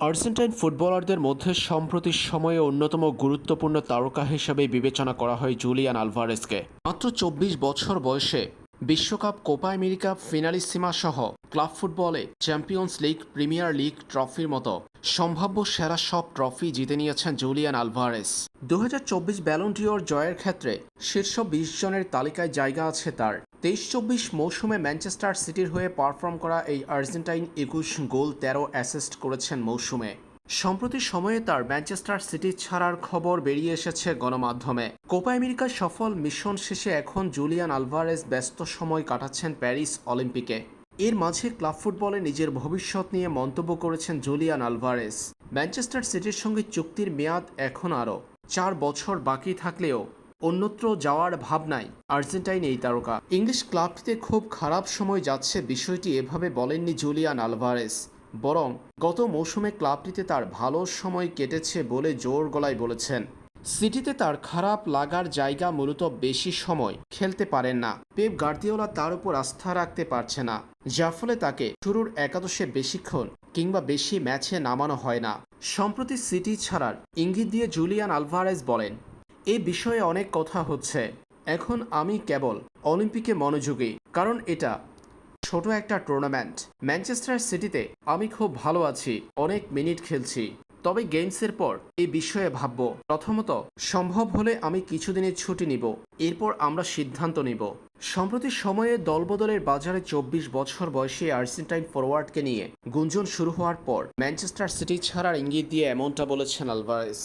Argentine ফুটবলারদের মধ্যে সম্প্রতি সময়ে অন্যতম গুরুত্বপূর্ণ তারকা হিসেবে বিবেচনা করা হয় জুলিয়ান আলভারেসকে। মাত্র চব্বিশ বছর বয়সে বিশ্বকাপ কোপা আমেরিকা ফিনালিসিমা সহ ক্লাব ফুটবলে চ্যাম্পিয়ন্স লিগ, প্রিমিয়ার লিগ ট্রফির মতো সম্ভাব্য সেরা সব ট্রফি জিতে নিয়েছেন জুলিয়ান আলভারেস। দু হাজার চব্বিশ ব্যালন্টিওর জয়ের ক্ষেত্রে শীর্ষ বিশ জনের তালিকায় জায়গা আছে তার। তেইশ চব্বিশ মৌসুমে ম্যানচেস্টার সিটির হয়ে পারফর্ম করা এই আর্জেন্টাইন একুশ গোল তেরো অ্যাসিস্ট করেছেন মৌসুমে। সম্প্রতি সময়ে তার ম্যানচেস্টার সিটি ছাড়ার খবর বেরিয়ে এসেছে গণমাধ্যমে। কোপা আমেরিকার সফল মিশন শেষে এখন জুলিয়ান আলভারেজ ব্যস্ত সময় কাটাচ্ছেন প্যারিস অলিম্পিকে। এর মাঝে ক্লাব ফুটবলে নিজের ভবিষ্যৎ নিয়ে মন্তব্য করেছেন জুলিয়ান আলভারেজ ম্যানচেস্টার সিটির সঙ্গে চুক্তির মেয়াদ এখন আরও চার বছর বাকি থাকলেও অন্যত্র যাওয়ার ভাবনায় আর্জেন্টাইন এই তারকা। ইংলিশ ক্লাবটিতে খুব খারাপ সময় যাচ্ছে বিষয়টি এভাবে বলেননি জুলিয়ান আলভারেস, বরং গত মৌসুমে ক্লাবটিতে তার ভালো সময় কেটেছে বলে জোর গলায় বলেছেন। সিটিতে তার খারাপ লাগার জায়গা মূলত বেশি সময় খেলতে পারেন না। পেপ গার্দিওলা তার উপর আস্থা রাখতে পারছে না, যার ফলে তাকে শুরুর একাদশে বেশিক্ষণ কিংবা বেশি ম্যাচে নামানো হয় না। সম্প্রতি সিটি ছাড়ার ইঙ্গিত দিয়ে জুলিয়ান আলভারেজ বলেন, এ বিষয়ে অনেক কথা হচ্ছে। এখন আমি কেবল অলিম্পিকে মনোযোগী, কারণ এটা ছোট একটা টুর্নামেন্ট। ম্যানচেস্টার সিটিতে আমি খুব ভালো আছি, অনেক মিনিট খেলছি। তবে গেমসের পর এই বিষয়ে ভাববো। প্রথমত, সম্ভব হলে আমি কিছুদিনের ছুটি নিব, এরপর আমরা সিদ্ধান্ত নিব। সম্প্রতি সময়ে দলবদলের বাজারে চব্বিশ বছর বয়সী আর্জেন্টাইন ফরওয়ার্ডকে নিয়ে গুঞ্জন শুরু হওয়ার পর ম্যানচেস্টার সিটি ছাড়ার ইঙ্গিত দিয়ে এমনটা বলেছেন আলভারেস।